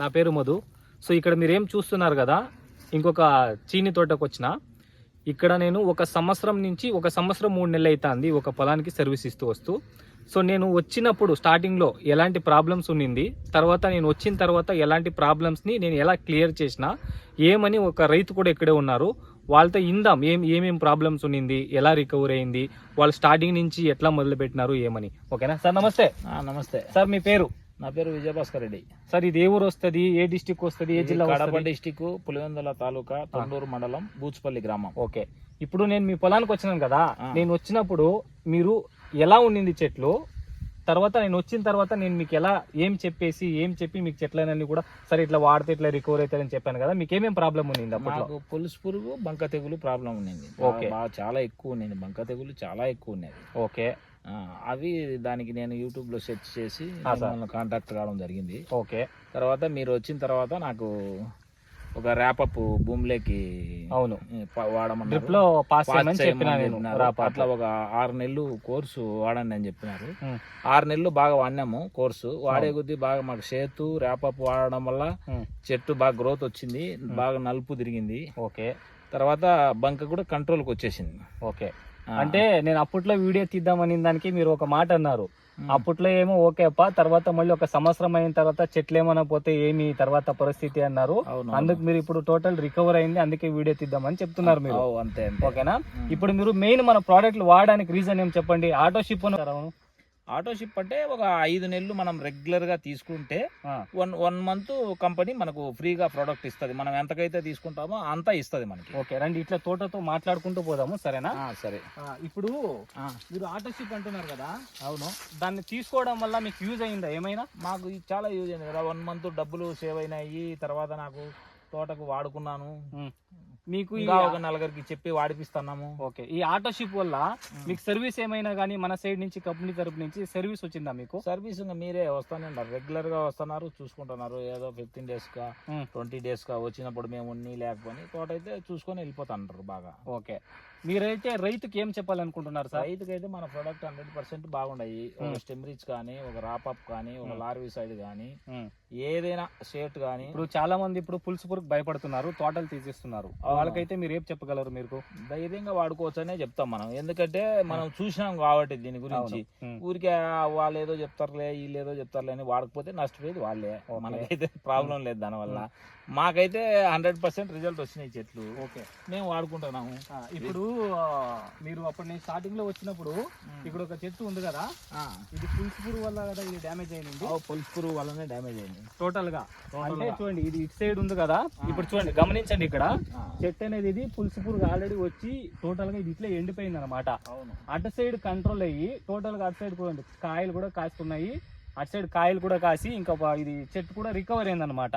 నా పేరు మధు. సో ఇక్కడ మీరు ఏం చూస్తున్నారు కదా ఇంకొక చీని తోటకు వచ్చిన ఇక్కడ నేను ఒక సంవత్సరం నుంచి ఒక సంవత్సరం మూడు నెలలు అవుతుంది ఒక పొలానికి సర్వీస్ ఇస్తూ వస్తూ. సో నేను వచ్చినప్పుడు స్టార్టింగ్లో ఎలాంటి ప్రాబ్లమ్స్ ఉన్నింది తర్వాత నేను వచ్చిన తర్వాత ఎలాంటి ప్రాబ్లమ్స్ని నేను ఎలా క్లియర్ చేసిన ఏమని ఒక రైతు కూడా ఇక్కడే ఉన్నారు. వాళ్ళతో ఇందాం ఏం ఏమేం ప్రాబ్లమ్స్ ఉన్నింది ఎలా రికవర్ అయింది వాళ్ళు స్టార్టింగ్ నుంచి ఎట్లా మొదలు పెట్టినారు ఏమని. ఓకేనా? సార్ నమస్తే. నమస్తే. సార్ మీ పేరు? నా పేరు విజయభాస్కర్ రెడ్డి. సార్ ఇది ఏ ఊరు వస్తుంది? ఏ డిస్టిక్ వస్తుంది? ఏ జిల్లా కడప డిస్టిక్ పులివెందుల తాలూకా తొండూరు మండలం బూచుపల్లి గ్రామం. ఓకే. ఇప్పుడు నేను మీ పొలానికి వచ్చినాను కదా. నేను వచ్చినప్పుడు మీరు ఎలా ఉండింది చెట్లు? తర్వాత నేను వచ్చిన తర్వాత నేను మీకు ఎలా ఏం చెప్పేసి ఏం చెప్పి మీకు చెట్లనన్నీ కూడా సరే ఇట్లా వాడితే ఇట్లా రికవర్ అవుతారని చెప్పాను కదా. మీకు ఏమేం ప్రాబ్లం ఉన్నింది అప్పట్లో? నాకు పులుసు పురుగు బంక తెగులు ప్రాబ్లం ఉన్నింది ఓకే. చాలా ఎక్కువ ఉన్నింది బంక తెగులు చాలా ఎక్కువ ఉన్నది ఓకే. అవి దానికి నేను యూట్యూబ్లో సెర్చ్ చేసి కాంటాక్ట్ కావడం జరిగింది. ఓకే. తర్వాత మీరు వచ్చిన తర్వాత నాకు ఒక ర్యాపప్ భూమిలోకి అవును. వాడమన్నారు. పాస్ అట్లా ఒక ఆరు నెలలు కోర్సు వాడండి అని చెప్పినారు. ఆరు నెలలు బాగా వాడినాము కోర్సు. వాడే కొద్దీ బాగా మాకు చేతు ర్యాపప్ వాడడం వల్ల. చెట్టు బాగా గ్రోత్ వచ్చింది. బాగా నలుపు తిరిగింది. ఓకే. తర్వాత బంక కూడా కంట్రోల్కి వచ్చేసింది. ఓకే. అంటే నేను అప్పట్లో వీడియో తీద్దామని దానికి మీరు ఒక మాట అన్నారు. అప్పట్లో ఏమో ఓకే అప్ప తర్వాత మళ్ళీ ఒక సంవత్సరం అయిన తర్వాత చెట్లు ఏమైనా పోతే ఏమి తర్వాత పరిస్థితి అన్నారు. అందుకు మీరు ఇప్పుడు టోటల్ రికవర్ అయింది అందుకే వీడియో తీద్దామని చెప్తున్నారు మీరు. అంతే ఓకేనా. ఇప్పుడు మీరు మెయిన్ మన ప్రోడక్ట్లు వాడడానికి రీజన్ ఏం చెప్పండి? ఆటో షిప్ ఆటో షిప్ అంటే ఒక ఐదు నెలలు మనం రెగ్యులర్గా తీసుకుంటే వన్ వన్ మంత్ కంపెనీ మనకు ఫ్రీగా ప్రోడక్ట్ ఇస్తుంది. మనం ఎంతకైతే తీసుకుంటామో అంత ఇస్తుంది మనకి. ఓకే రండి ఇట్లా తోటతో మాట్లాడుకుంటూ పోదాము సరేనా? సరే. ఇప్పుడు మీరు ఆటో షిప్ అంటున్నారు కదా అవును. దాన్ని తీసుకోవడం వల్ల మీకు యూజ్ అయిందా ఏమైనా? మాకు చాలా యూజ్ అయింది కదా వన్ మంత్ డబ్బులు సేవ్ అయినాయి తర్వాత నాకు తోటకు వాడుకున్నాను. మీకు ఇంకా ఒక నలుగురికి చెప్పి వాడిపిస్తున్నాము. ఓకే. ఈ ఆటో షిప్ వల్ల మీకు సర్వీస్ ఏమైనా కానీ మన సైడ్ నుంచి కంపెనీ తరపు నుంచి సర్వీస్ వచ్చిందా మీకు? సర్వీస్ ఇంకా మీరే వస్తానంటారు రెగ్యులర్గా వస్తున్నారు చూసుకుంటున్నారు. ఏదో ఫిఫ్టీన్ డేస్గా. ట్వంటీ డేస్గా వచ్చినప్పుడు మేము ఉన్ని లేకపోయి తోట అయితే చూసుకొని వెళ్ళిపోతాంటారు బాగా. ఓకే. మీరైతే రైతుకి ఏం చెప్పాలనుకుంటున్నారు సార్? రైతుకైతే మన ప్రొడక్ట్ హండ్రెడ్ పర్సెంట్ బాగున్నాయి ఒక స్టెమ్ రిచ్ కానీ ఒక రాపప్ కానీ ఒక లార్వీ సైడ్ కానీ. ఏదైనా షేట్ కానీ. ఇప్పుడు చాలా మంది ఇప్పుడు పులుసు పురుగు భయపడుతున్నారు తోటలు తీసేస్తున్నారు. వాళ్ళకైతే మీరు ఏం చెప్పగలరు మీరు ధైర్యంగా వాడుకోవచ్చు అనే చెప్తాం మనం. ఎందుకంటే మనం చూసినాం కాబట్టి దీని గురించి. ఊరికే వాళ్ళు ఏదో చెప్తారులే వీళ్ళు ఏదో చెప్తారులే అని వాడకపోతే నష్టపోయేది వాళ్ళే. మనకైతే ప్రాబ్లం లేదు దానివల్ల. మాకైతే హండ్రెడ్ పర్సెంట్ రిజల్ట్ వచ్చినాయి చెట్లు. ఓకే. మేము వాడుకుంటున్నాము. ఇప్పుడు మీరు అప్పుడు నేను స్టార్టింగ్లో వచ్చినప్పుడు ఇక్కడ ఒక చెట్టు ఉంది కదా ఇది పులుసు పురుగు వల్ల కదా ఇది డ్యామేజ్ అయింది పులుసు పురుగు వల్లనే డ్యామేజ్ అయింది టోటల్గా. అంటే. చూడండి ఇది ఇటు సైడ్ ఉంది కదా ఇప్పుడు చూడండి గమనించండి ఇక్కడ. చెట్టు అనేది ఇది పులుసు పురుగు ఆల్రెడీ వచ్చి టోటల్గా ఇది ఇట్లా ఎండిపోయింది అనమాట అటు సైడ్ కంట్రోల్ అయ్యి టోటల్గా అటు సైడ్ కూడా ఉంది. కాయలు కూడా కాస్తున్నాయి. అటు సైడ్ కాయలు కూడా కాసి ఇంకా ఇది చెట్టు కూడా రికవర్ అయిందనమాట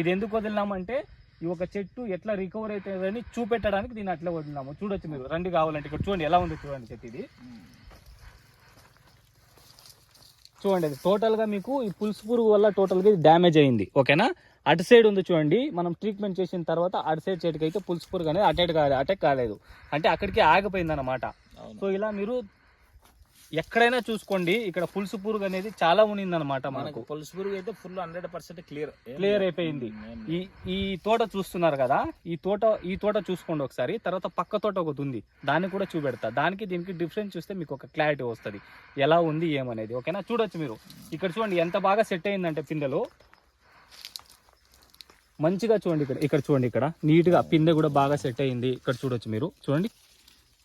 ఇది ఎందుకు వదిలినామంటే ఈ ఒక చెట్టు ఎట్లా రికవర్ అవుతుందని చూపెట్టడానికి దీన్ని అట్లా వదిలినాము. చూడొచ్చు మీరు. రండి కావాలంటే ఇక్కడ చూడండి ఎలా ఉంది చూడండి చెట్టు ఇది. చూడండి అది టోటల్గా మీకు ఈ పులుసు పురుగు వల్ల టోటల్గా ఇది డ్యామేజ్ అయింది. ఓకేనా అటు సైడ్ ఉంది చూడండి. మనం ట్రీట్మెంట్ చేసిన తర్వాత అటు సైడ్ చెట్టుకి అయితే పులుసు పురుగు అనేది అటాక్ కాలేదు అటాక్ కాలేదు. అంటే అక్కడికి ఆగిపోయింది అనమాట సో ఇలా మీరు ఎక్కడైనా చూసుకోండి ఇక్కడ పులుసు పురుగు అనేది చాలా ఉన్నిందనమాట మనకు మనకు. పులుసు పురుగు అయితే full hundred percent clear clear అయిపోయింది. ఈ ఈ తోట చూస్తున్నారు కదా ఈ తోట ఈ తోట చూసుకోండి ఒకసారి. తర్వాత పక్క తోట ఒకటి ఉంది. దాన్ని కూడా చూపెడతా. దానికి దీనికి డిఫరెన్స్ చూస్తే మీకు ఒక క్లారిటీ వస్తుంది. ఎలా ఉంది ఏమనేది ఓకేనా? చూడొచ్చు మీరు. ఇక్కడ చూడండి ఎంత బాగా సెట్ అయిందంటే పిందెలు. మంచిగా చూడండి ఇక్కడ ఇక్కడ చూడండి ఇక్కడ. నీట్గా పిందె కూడా బాగా సెట్ అయింది. ఇక్కడ చూడొచ్చు మీరు. చూడండి.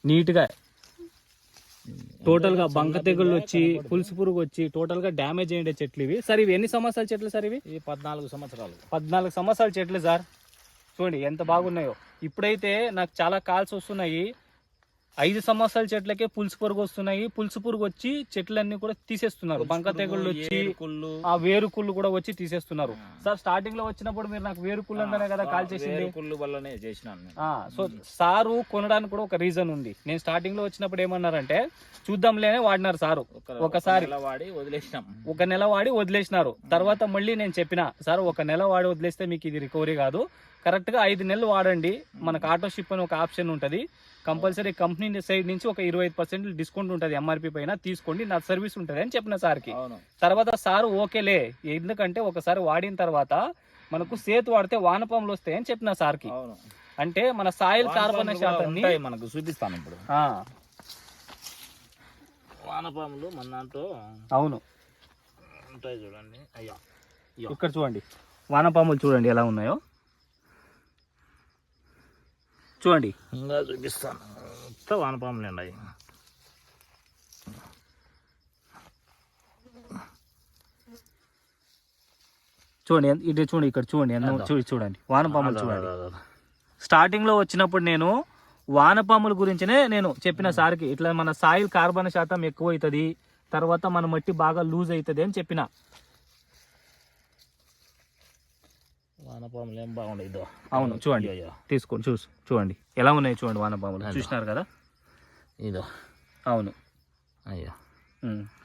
నీట్గా టోటల్గా బంక తెగుళ్ళు వచ్చి పులుసు పురుగు వచ్చి టోటల్గా డ్యామేజ్ అయ్యే చెట్లు ఇవి. సార్ ఇవి ఎన్ని సంవత్సరాల చెట్లు సార్ ఇవి పద్నాలుగు సంవత్సరాలు. పద్నాలుగు సంవత్సరాల చెట్లు సార్. చూడండి ఎంత బాగున్నాయో. ఇప్పుడైతే నాకు చాలా కాల్స్ వస్తున్నాయి. ఐదు సంవత్సరాల చెట్లకే పులుసు పురుగు వస్తున్నాయి పులుసు పురుగు వచ్చి చెట్లన్నీ కూడా తీసేస్తున్నారు. బంక తెగుళ్ళు వచ్చి ఆ వేరుకుళ్ళు కూడా వచ్చి తీసేస్తున్నారు. సార్ స్టార్టింగ్లో వచ్చినప్పుడు మీరు నాకు వేరుకుళ్ళు అందనే కదా కాల్ చేసింది. వల్లనే చేసినాను సో సారు కొనడానికి కూడా ఒక రీజన్ ఉంది. నేను స్టార్టింగ్లో వచ్చినప్పుడు ఏమన్నారంటే చూద్దాంలేనే వాడినారు సారు. ఒక- ఒకసారి. వాడి వదిలేసినాం. ఒక నెల వాడి వదిలేసినారు. తర్వాత మళ్ళీ నేను చెప్పిన సార్ ఒక నెల వాడి వదిలేస్తే మీకు ఇది రికవరీ కాదు. కరెక్ట్గా ఐదు నెలలు వాడండి. మనకు ఆటో షిప్ అని ఒక ఆప్షన్ ఉంటది. కంపల్సరీ కంపెనీ సైడ్ నుంచి ఒక ఇరవై ఐదు పర్సెంట్ డిస్కౌంట్ ఉంటుంది ఎంఆర్పి పైన తీసుకోండి నా సర్వీస్ ఉంటుంది అని చెప్పిన సార్కి. తర్వాత సార్ ఓకేలే ఎందుకంటే ఒకసారి వాడిన తర్వాత మనకు సేతు వాడితే వానపాములు వస్తాయని చెప్పిన సార్కి. అంటే మన సాయిల్ కార్బన్ శాతాన్ని ఉంటాయి మనకు చూపిస్తాను ఇప్పుడు. వానపాములు మన దాంట్లో అవును. ఉంటాయి చూడండి. అయ్యా. ఇక్కడ చూడండి వానపాములు చూడండి ఎలా ఉన్నాయో. చూడండి. ఇంకా చూపిస్తాను. మొత్తం వానపాములు ఉన్నాయి చూడండి ఎంత- ఇటు చూడండి ఇక్కడ చూడండి ఎన్నో? చూడి చూడండి. వానపాములు చూడండి. స్టార్టింగ్లో వచ్చినప్పుడు నేను వానపాముల గురించినే నేను చెప్పిన సార్కి ఇట్లా మన సాయిల్ కార్బన్ శాతం ఎక్కువ అవుతుంది తర్వాత మన మట్టి బాగా లూజ్ అవుతుంది అని చెప్పిన. వానపాములు ఏం బాగుండవు. ఇదో. అవును చూడండి. అయ్యో తీసుకోండి చూసు చూడండి. ఎలా ఉన్నాయి చూడండి వానపాములు. చూసినారు కదా? ఇదో. అవును. అయ్యో.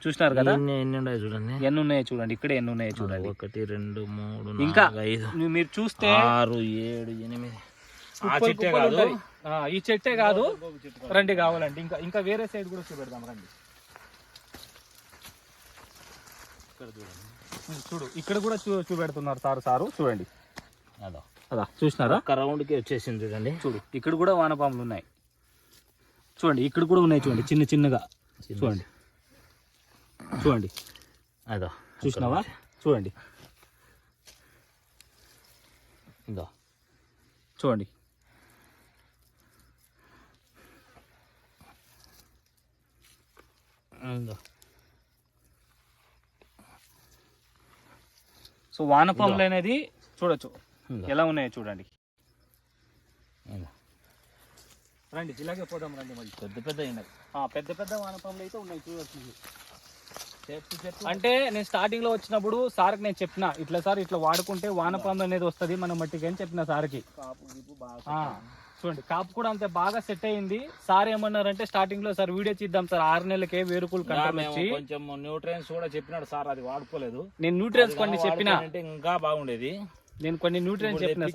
చూసినారు కదా? ఎన్ని ఉన్నాయి చూడండి? ఎన్ని ఉన్నాయో చూడండి? ఇక్కడ ఎన్ని ఉన్నాయో చూడండి? ఒకటి రెండు మూడు ఇంకా ఐదు మీరు చూస్తే ఆరు ఏడు ఎనిమిది. ఆ చెట్టే కాదు? ఈ చెట్టే కాదు. రండి కావాలండి. ఇంకా ఇంకా వేరే సైడ్ కూడా చూపెడదాం రండి. ఇక్కడ చూడండి. చూడు ఇక్కడ కూడా చూ చూపెడుతున్నారు సారు సారు. చూడండి. అదో. అదా చూసినారా? ఒక్క రౌండ్కి వచ్చేసింది చూడండి. చూడు. ఇక్కడ కూడా వానపాములు ఉన్నాయి. చూడండి ఇక్కడ కూడా ఉన్నాయి చూడండి చిన్న చిన్నగా. చూడండి. చూడండి. అదో. చూసినావా? చూడండి. ఇదో. చూడండి. సో వానపాములు అనేది చూడొచ్చు. ఎలా ఉన్నాయో చూడండి. రండి ఇలాగే పోదాం రండి మళ్ళీ. పెద్ద పెద్ద పెద్ద పెద్ద వానపాములు అయితే ఉన్నాయి మీరు. చెట్టు అంటే నేను స్టార్టింగ్లో వచ్చినప్పుడు సార్కి నేను చెప్పిన ఇట్లా సార్ ఇట్లా వాడుకుంటే వానపాములు అనేది వస్తుంది మన మట్టికి అని చెప్పిన సార్కి. చూడండి కాపు కూడా అంతే బాగా సెట్ అయింది. సార్ ఏమన్నారంటే స్టార్టింగ్లో సార్ వీడియో చేద్దాం సార్ ఆరు నెలలకే వేరుకులు కొంచెం న్యూట్రియన్స్ కూడా చెప్పినాడు సార్ అది వాడుకోలేదు. నేను న్యూట్రియన్స్ కొన్ని చెప్పిన. ఇంకా బాగుండేది. నేను కొన్ని న్యూట్రియన్స్ చెప్పిన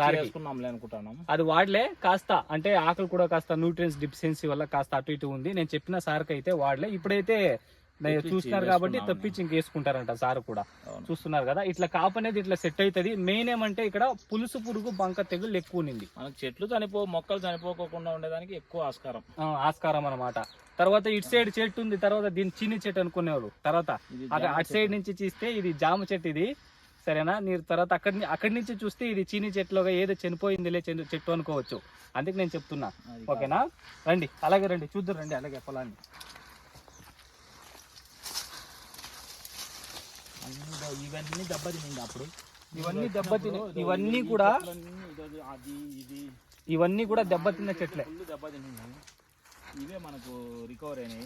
అనుకుంటాను. అది వాడలే కాస్త అంటే ఆకలి కూడా కాస్త న్యూట్రియన్స్ డిఫిషియన్సీ వల్ల కాస్త అటు ఇటు ఉంది. నేను చెప్పిన సార్కి అయితే వాడలే. ఇప్పుడైతే చూస్తున్నారు కాబట్టి. తప్పించి ఇంకేసుకుంటారంట సార్ కూడా. చూస్తున్నారు కదా ఇట్లా కాపు అనేది ఇట్లా సెట్ అవుతుంది మెయిన్ ఏమంటే ఇక్కడ పులుసు పురుగు బంక తెగులు ఎక్కువ మనకు చెట్లు చనిపో మొక్కలు చనిపోకుండా ఉండేదానికి ఎక్కువ ఆస్కారం. ఆస్కారం అన్నమాట. తర్వాత ఇటు సైడ్ చెట్టు ఉంది తర్వాత దీని చిన్ని చెట్టు అనుకునేవారు తర్వాత అటు సైడ్ నుంచి చూస్తే ఇది జామ చెట్టు ఇది. సరేనా? మీరు తర్వాత అక్కడి అక్కడి నుంచి చూస్తే ఇది చీని చెట్టులోగా ఏదో చనిపోయిందిలే చెట్టు చెట్టు అనుకోవచ్చు. అందుకే నేను చెప్తున్నా. ఓకేనా? రండి. అలాగే రండి. చూద్దరు రండి. అలాగే పొలాన్ని. ఇవన్నీ దెబ్బతినింది అప్పుడు? ఇవన్నీ దెబ్బతిని ఇవన్నీ కూడా ఇవన్నీ కూడా దెబ్బతిన్న చెట్లే. ఇవే మనకు రికవర్ అయినాయి.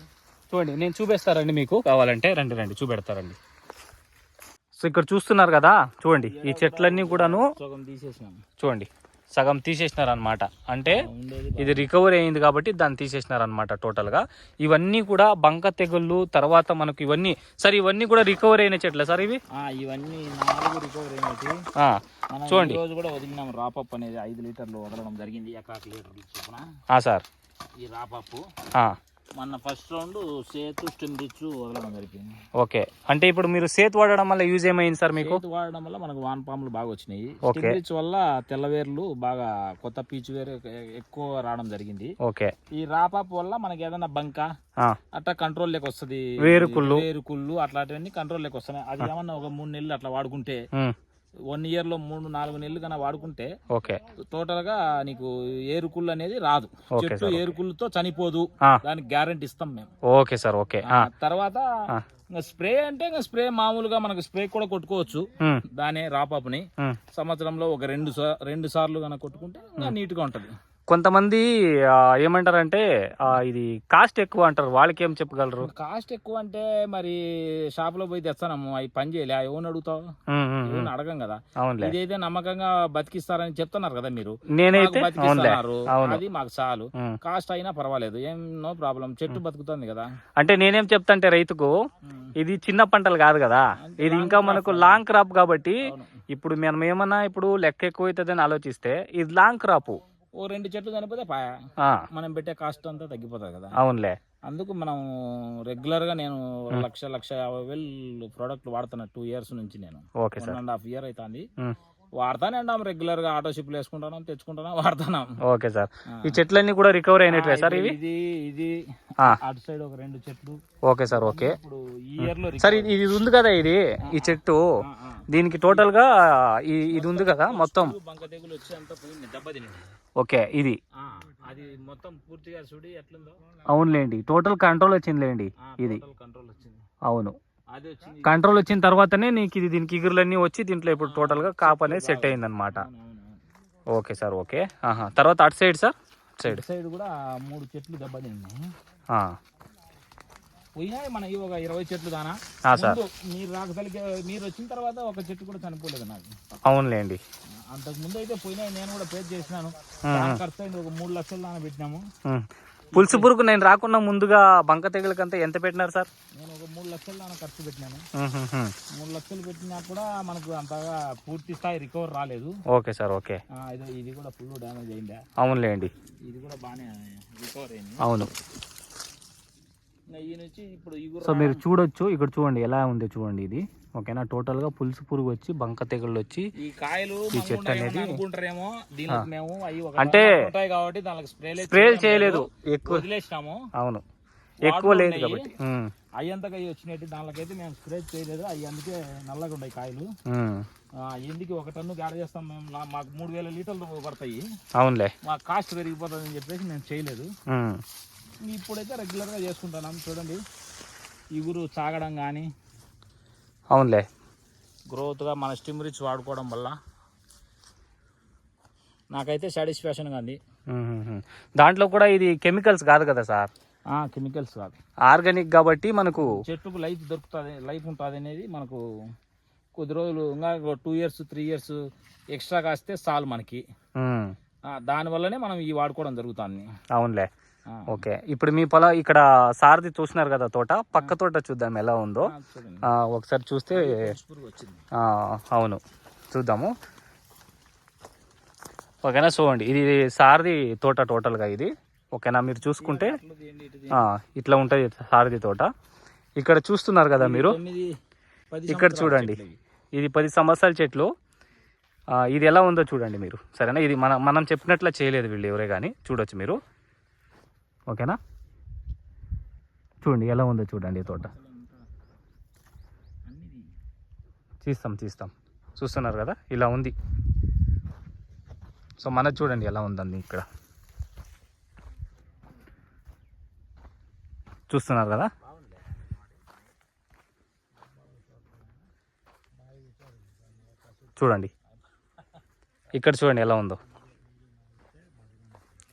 చూడండి నేను చూపిస్తారండి మీకు. కావాలంటే రండి రండి. చూపెడతారండి సో ఇక్కడ చూస్తున్నారు కదా? చూడండి ఈ చెట్లన్నీ కూడాను సగం తీసేసినాం. చూడండి సగం తీసేసినారు అనమాట అంటే ఇది రికవరీ అయింది కాబట్టి దాన్ని తీసేసినారు అనమాట టోటల్గా. ఇవన్నీ కూడా బంక తెగుళ్ళు తర్వాత మనకు ఇవన్నీ సరే ఇవన్నీ కూడా రికవరీ అయిన చెట్లే సార్ ఇవి? ఇవన్నీ నాలుగు రికవర్ అయినవి. ఆ, మనం చూడండి. రోజు కూడా వదిలినాం రాపప్ అనేది ఐదు లీటర్లు వదలడం జరిగింది సార్. ఈ రాపప్పు. మన ఫస్ట్ రౌండ్ సేతు స్టిమ్ రిచ్ వదలడం జరిగింది. ఓకే. అంటే ఇప్పుడు మీరు సేతు వాడడం వల్ల యూజ్ ఏమైంది సార్ మీకు? సేతు వాడడం వల్ల మనకు వానపాములు బాగా వచ్చినాయి. ఓకే. స్టిమ్ రిచ్ వల్ల తెల్లవేర్లు బాగా కొత్త పీచు వేరు ఎక్కువ రావడం జరిగింది. ఓకే. ఈ రాపాప్ వల్ల మనకి ఏదైనా బంక అట్లా కంట్రోల్ లేక వస్తుంది. వేరుకుళ్ళు. వేరుకుళ్ళు అట్లాంటివన్నీ కంట్రోల్ లేక వస్తున్నాయి. అది ఏమన్నా ఒక మూడు నెలలు అట్లా వాడుకుంటే వన్ ఇయర్లో మూడు నాలుగు నెలలు కన్నా వాడుకుంటే ఓకే. టోటల్గా నీకు ఏరుకుళ్ళు అనేది రాదు. చెట్టు. ఏరుకుళ్ళతో చనిపోదు. దానికి గ్యారంటీ ఇస్తాం మేము. Okay sir okay. తర్వాత స్ప్రే అంటే స్ప్రే మామూలుగా మనకు స్ప్రే కూడా కొట్టుకోవచ్చు. దానే రాపాపుని. సంవత్సరంలో ఒక రెండు రెండు సార్లు కనుక కొట్టుకుంటే ఇంకా నీట్గా ఉంటది. కొంతమంది ఏమంటారంటే ఇది కాస్ట్ ఎక్కువ అంటారు. వాళ్ళకి ఏం చెప్పగలరు కాస్ట్ ఎక్కువ అంటే మరి షాప్లో పోయి తెస్తానము అవి పని చేయలే. అవి ఎవరిని అడుగుతావు? అడగం కదా. ఇదైతే నమ్మకంగా బతికిస్తారని చెప్తున్నారు కదా మీరు. నేనైతే బతికిస్తున్నారు. అది మాకు చాలు. కాస్ట్ అయినా పర్వాలేదు. ఏం నో ప్రాబ్లం. చెట్టు బతుకుతుంది కదా. అంటే నేనేం చెప్తాంటే రైతుకు ఇది చిన్న పంటలు కాదు కదా. అంటే ఇది ఇంకా మనకు. లాంగ్ క్రాప్ కాబట్టి. ఇప్పుడు మనం ఏమన్నా ఇప్పుడు లెక్క ఎక్కువ అవుతుందని ఆలోచిస్తే ఇది లాంగ్ క్రాప్. ఓ రెండు చెట్లు చనిపోతే పాయ మనం పెట్టే కాస్ట్ అంతా తగ్గిపోతుంది కదా. అవునులే. అందుకు మనం రెగ్యులర్గా నేను లక్ష లక్ష యాభై వేలు ప్రోడక్ట్ వాడుతున్నా టూ ఇయర్స్ నుంచి నేను. వన్ అండ్ హాఫ్ ఇయర్ అవుతుంది ఉమ్, వాడతానే ఉన్నాం రెగ్యులర్గా ఆటో షిప్లు వేసుకుంటున్నాం తెచ్చుకుంటున్నాం వాడుతున్నాం ఓకే సార్. ఈ చెట్లన్నీ కూడా రికవర్ అయినట్లే సార్ ఇవి? ఇది ఇది. అటు సైడ్ ఒక రెండు చెట్లు. Okay sir okay. ఇప్పుడు ఈ ఇయర్లో సార్ ఇది ఉంది కదా ఇది? ఈ చెట్టు? దీనికి టోటల్గా ఇది ఉంది కదా మొత్తం? బంక తెగులు పోయింది దెబ్బ ఓకే ఇది. అది మొత్తం పూర్తిగా చూడి ఎట్లుందో. అవునులేండి టోటల్ కంట్రోల్ వచ్చిందిలేండి ఇది. కంట్రోల్ వచ్చింది. అవును. కంట్రోల్ వచ్చిన తర్వాతనే నీకు ఇది దీనికి ఇగురులన్నీ వచ్చి దీంట్లో ఇప్పుడు టోటల్గా కాప్ అనేది సెట్ అయింది అనమాట. Okay sir okay. తర్వాత అటు సైడ్ సార్? సైడ్ ఇటు సైడ్ కూడా మూడు చెట్లు దెబ్బ తిన్నాయి ఆ, పోయినాయి మన ఒక ఇరవై చెట్లు దానా? సార్. మీరు రాకసలికి మీరు వచ్చిన తర్వాత ఒక చెట్టు కూడా చనిపోలేదు నాకు అవునులేండి. అంతకు ముందు అయితే పోయినాయి నేను కూడా పే చేసినాను. ఖర్చు అయింది ఒక మూడు లక్షలు దాన పెట్టినాము. పులుసు పురుగు నేను రాకుండా ముందుగా బంక తెగులకంతా ఎంత పెట్టినారు సార్? నేను ఒక మూడు లక్షలు దాన ఖర్చు పెట్టినాను. మూడు లక్షలు పెట్టినా కూడా మనకు అంతగా పూర్తి స్థాయి రికవర్ రాలేదు. Okay sir okay. ఇది కూడా ఫుల్ డ్యామేజ్ అయిందా? అవునులేండి. ఇది కూడా బాగానే రికవర్ అయింది. అవును ఇంకా ఈ నుంచి ఇప్పుడు ఈ సో మీరు చూడొచ్చు. ఇక్కడ చూడండి ఎలా ఉంది చూడండి ఇది. ఓకేనా? టోటల్గా పులుసు పురుగు వచ్చి బంక తెగుళ్ళు వచ్చి ఈ కాయలు ఈ చెట్టు అనేది- ఏమన్నా అనుకుంటారేమో దీనికి మేము అంటే ఉంటాయి కాబట్టి దానికి స్ప్రే చేయలేదు. ఎక్కువ. వదిలేసినాము. అవును. ఎక్కువ లేదు. కాబట్టి. అయ్యంతగా వచ్చినట్టు దానికైతే మేము స్ప్రే చేయలేదు. అవి అందుకే నల్లగా ఉన్నాయి కాయలు. ఎందుకు ఒక టన్ను గాడ చేస్తాం మేము? మాకు మూడు వేల లీటర్లు పడతాయి. అవునులే. మా కాస్ట్ పెరిగిపోతుందని చెప్పేసి మేము చేయలేదు. ఇప్పుడైతే రెగ్యులర్గా చేసుకుంటున్నాం. చూడండి. ఇగురు చాగడం కానీ అవునులే. గ్రోత్గా మన స్టిమ్ రిచ్ వాడుకోవడం వల్ల నాకైతే సాటిస్ఫాక్షన్గా ఉంది. దాంట్లో కూడా ఇది కెమికల్స్ కాదు కదా సార్? కెమికల్స్ కాదు. ఆర్గానిక్ కాబట్టి మనకు చెట్టుకు లైఫ్ దొరుకుతుంది లైఫ్ ఉంటుంది అనేది మనకు కొద్ది రోజులు ఇంకా two years three years extra కాస్తే చాలు మనకి. దానివల్లనే మనం ఈ వాడుకోవడం జరుగుతుంది. అవునులే. ఓకే. ఇప్పుడు మీ పొలం ఇక్కడ సారథి చూసినారు కదా తోట. పక్క తోట చూద్దాం ఎలా ఉందో. ఒకసారి చూస్తే అవును. చూద్దాము. ఓకేనా? చూడండి. ఇది సారథి తోట టోటల్గా ఇది. ఓకేనా? మీరు చూసుకుంటే ఇట్లా ఉంటుంది సారథి తోట. ఇక్కడ చూస్తున్నారు కదా మీరు. ఇక్కడ చూడండి. ఇది పది సంవత్సరాల చెట్లు. ఇది ఎలా ఉందో చూడండి మీరు. సరేనా? ఇది మనం మనం చెప్పినట్ల చేయలేదు వీళ్ళు ఎవరే కానీ. చూడొచ్చు మీరు. ఓకేనా? చూడండి ఎలా ఉందో చూడండి ఈ తోట. తీస్తాం తీస్తాం. చూస్తున్నారు కదా ఇలా ఉంది. సో మన చూడండి ఎలా ఉందండి ఇక్కడ. చూస్తున్నారు కదా? చూడండి. ఇక్కడ చూడండి ఎలా ఉందో.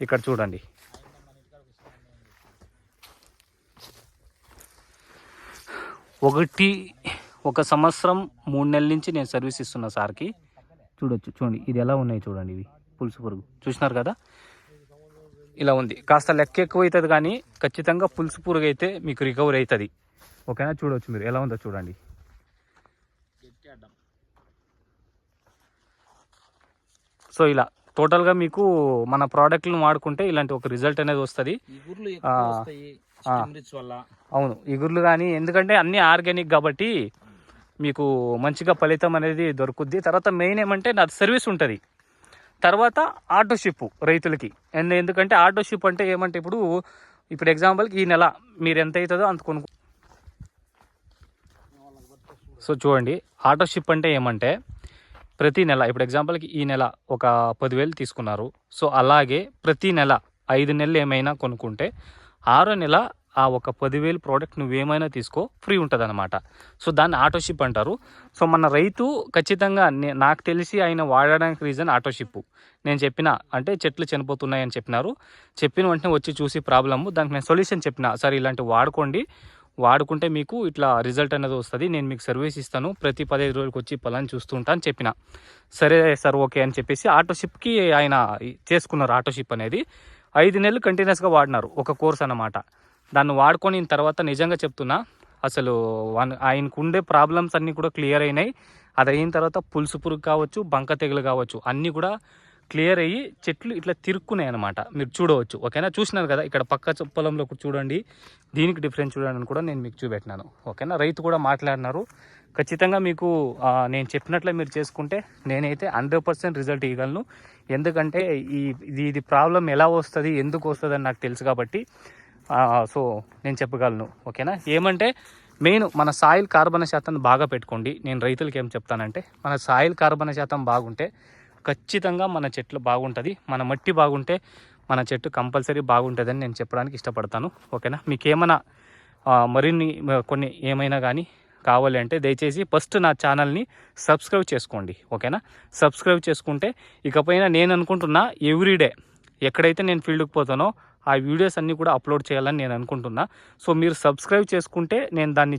ఇక్కడ చూడండి. ఒకటి ఒక సంవత్సరం మూడు నెలల నుంచి నేను సర్వీస్ ఇస్తున్నా సార్కి. చూడొచ్చు చూడండి ఇది ఎలా ఉన్నాయి చూడండి ఇవి. పులుసు పురుగు. చూసినారు కదా? ఇలా ఉంది. కాస్త లెక్క ఎక్కువ అవుతుంది కానీ ఖచ్చితంగా పులుసు పురుగు అయితే మీకు రికవర్ అవుతుంది ఓకేనా? చూడొచ్చు మీరు. ఎలా ఉందో చూడండి. సో ఇలా టోటల్గా మీకు మన ప్రోడక్ట్లను వాడుకుంటే ఇలాంటి ఒక రిజల్ట్ అనేది వస్తుంది. వల్ల. అవును. ఇగుర్లు కానీ ఎందుకంటే అన్నీ ఆర్గానిక్ కాబట్టి మీకు మంచిగా ఫలితం అనేది దొరుకుద్ది. తర్వాత మెయిన్ ఏమంటే నాది సర్వీస్ ఉంటుంది. తర్వాత ఆటో షిప్ రైతులకి. ఎందు- ఎందుకంటే ఆటో షిప్ అంటే ఏమంటే ఇప్పుడు ఇప్పుడు ఎగ్జాంపుల్కి ఈ నెల మీరు ఎంత అవుతుందో అంత కొనుక్కో సో చూడండి ఆటో షిప్ అంటే ఏమంటే ప్రతి నెల ఇప్పుడు ఎగ్జాంపుల్కి ఈ నెల ఒక పదివేలు తీసుకున్నారు. సో అలాగే ప్రతి నెల ఐదు నెలలు ఏమైనా కొనుక్కుంటే ఆరో నెల ఆ ఒక పదివేలు ప్రోడక్ట్ నువ్వేమైనా తీసుకో ఫ్రీ ఉంటుంది అనమాట సో దాన్ని ఆటోషిప్ అంటారు. సో మన రైతు ఖచ్చితంగా నే- నాకు తెలిసి ఆయన వాడడానికి రీజన్ ఆటోషిప్ నేను చెప్పిన అంటే చెట్లు చనిపోతున్నాయని చెప్పినారు. చెప్పిన వెంటనే వచ్చి చూసి ప్రాబ్లము దానికి నేను సొల్యూషన్ చెప్పిన సార్ ఇలాంటివి వాడుకోండి. వాడుకుంటే మీకు ఇట్లా రిజల్ట్ అనేది వస్తుంది. నేను మీకు సర్వీస్ ఇస్తాను. ప్రతి పదిహేను రోజులకు వచ్చి పొలాన్ని చూస్తుంటా అని చెప్పిన. సరే సార్ ఓకే అని చెప్పేసి ఆటోషిప్కి ఆయన చేసుకున్నారు ఆటోషిప్ అనేది. ఐదు నెలలు కంటిన్యూస్గా వాడినారు ఒక కోర్స్ అన్నమాట. దాన్ని వాడుకొని తర్వాత నిజంగా చెప్తున్నా అసలు వన్ ఆయనకు ఉండే ప్రాబ్లమ్స్ అన్నీ కూడా క్లియర్ అయినాయి. అది అయిన తర్వాత పులుసు పురుగు కావచ్చు బంక తెగులు కావచ్చు అన్నీ కూడా క్లియర్ అయ్యి చెట్లు ఇట్లా తిరుక్కున్నాయి అనమాట మీరు చూడవచ్చు ఓకేనా? చూసినారు కదా ఇక్కడ పక్క పొలంలో చూడండి. దీనికి డిఫరెన్స్ చూడండి అని కూడా నేను మీకు చూపెట్టినాను ఓకేనా? రైతు కూడా మాట్లాడినారు. ఖచ్చితంగా మీకు నేను చెప్పినట్లే మీరు చేసుకుంటే నేనైతే హండ్రెడ్ పర్సెంట్ రిజల్ట్ ఇవ్వగలను ఎందుకంటే ఈ ఇది ఇది ప్రాబ్లం ఎలా వస్తుంది ఎందుకు వస్తుంది అని నాకు తెలుసు కాబట్టి సో నేను చెప్పగలను. ఓకేనా? ఏమంటే మెయిన్ మన సాయిల్ కార్బన శాతం బాగా పెట్టుకోండి. నేను రైతులకి ఏం చెప్తానంటే మన సాయిల్ కార్బన శాతం బాగుంటే ఖచ్చితంగా మన చెట్లు బాగుంటుంది మన మట్టి బాగుంటే మన చెట్టు కంపల్సరీ బాగుంటుందని నేను చెప్పడానికి ఇష్టపడతాను. ఓకేనా? మీకు ఏమైనా మరిన్ని కొన్ని ఏమైనా కానీ కావాలి అంటే దయచేసి ఫస్ట్ నా ఛానల్ని సబ్స్క్రైబ్ చేసుకోండి ఓకేనా? సబ్స్క్రైబ్ చేసుకుంటే ఇకపైన నేను అనుకుంటున్నా ఎవ్రీడే ఎక్కడైతే నేను ఫీల్డ్కి పోతానో ఆ వీడియోస్ అన్నీ కూడా అప్లోడ్ చేయాలని నేను అనుకుంటున్నా. సో మీరు సబ్స్క్రైబ్ చేసుకుంటే నేను దాన్ని